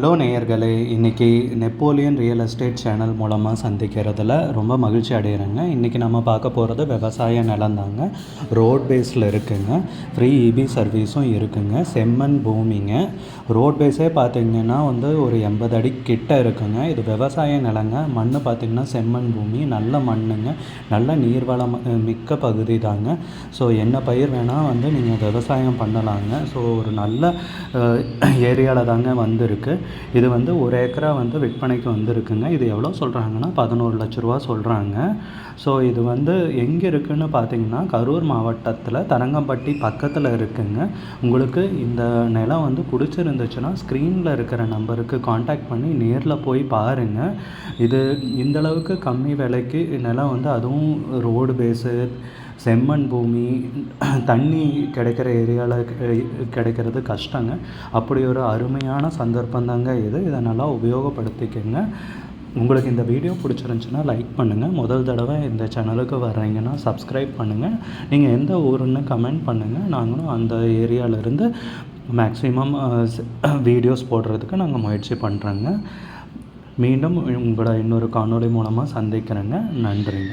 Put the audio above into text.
Hello நேயர்களே இன்றைக்கி Napoleon real estate channel மூலமாக சந்திக்கிறதுல ரொம்ப மகிழ்ச்சி அடைகிறேங்க இன்றைக்கி நம்ம பார்க்க போகிறது விவசாய நிலந்தாங்க ரோட் பேஸில் இருக்குங்க. ஃப்ரீ இபி சர்வீஸும் இருக்குங்க. செம்மண் பூமிங்க. ரோட் பேஸே பார்த்திங்கன்னா வந்து ஒரு எண்பது அடி கிட்ட இருக்குங்க. இது விவசாய நிலங்க. மண் பார்த்திங்கன்னா செம்மண் பூமி. நல்ல மண்ணுங்க. நல்ல நீர்வளம் மிக்க பகுதி தாங்க. ஸோ என்ன பயிர் வேணால் வந்து நீங்கள் விவசாயம் பண்ணலாங்க. ஸோ ஒரு நல்ல ஏரியாவில் தாங்க வந்திருக்கு. இது வந்து ஒரு ஏக்கரா வந்து விற்பனைக்கு வந்திருக்குங்க. இது எவ்வளோ சொல்கிறாங்கன்னா பதினோரு லட்ச ரூபா சொல்கிறாங்க ஸோ இது வந்து எங்கே இருக்குதுன்னு பார்த்தீங்கன்னா கரூர் மாவட்டத்தில் தரங்கம்பட்டி பக்கத்தில் இருக்குங்க. உங்களுக்கு இந்த நிலம் வந்து பிடிச்சிருந்துச்சுன்னா ஸ்க்ரீனில் இருக்கிற நம்பருக்கு காண்டாக்ட் பண்ணி நேரில் போய் பாருங்கள் இது இந்தளவுக்கு கம்மி விலைக்கு நிலம் வந்து அதுவும் ரோடு பேஸு செம்மண் பூமி தண்ணி கிடைக்கிற ஏரியாவில் கிடைக்கிறது கஷ்டங்க. அப்படி ஒரு அருமையான சந்தர்ப்பம் தாங்க இது. இதை நல்லா உபயோகப்படுத்திக்கங்க. உங்களுக்கு இந்த வீடியோ பிடிச்சிருந்துச்சுன்னா லைக் பண்ணுங்கள் முதல் தடவை இந்த சேனலுக்கு வர்றீங்கன்னா சப்ஸ்கிரைப் பண்ணுங்கள் நீங்கள் எந்த ஊருன்னு கமெண்ட் பண்ணுங்கள் நாங்களும் அந்த ஏரியாவிலேருந்து மேக்ஸிமம் வீடியோஸ் போடுறதுக்கு நாங்கள் முயற்சி பண்ணுறோங்க மீண்டும் உங்களை இன்னொரு காணொளி மூலமாக சந்திக்கிறேங்க. நன்றிங்க.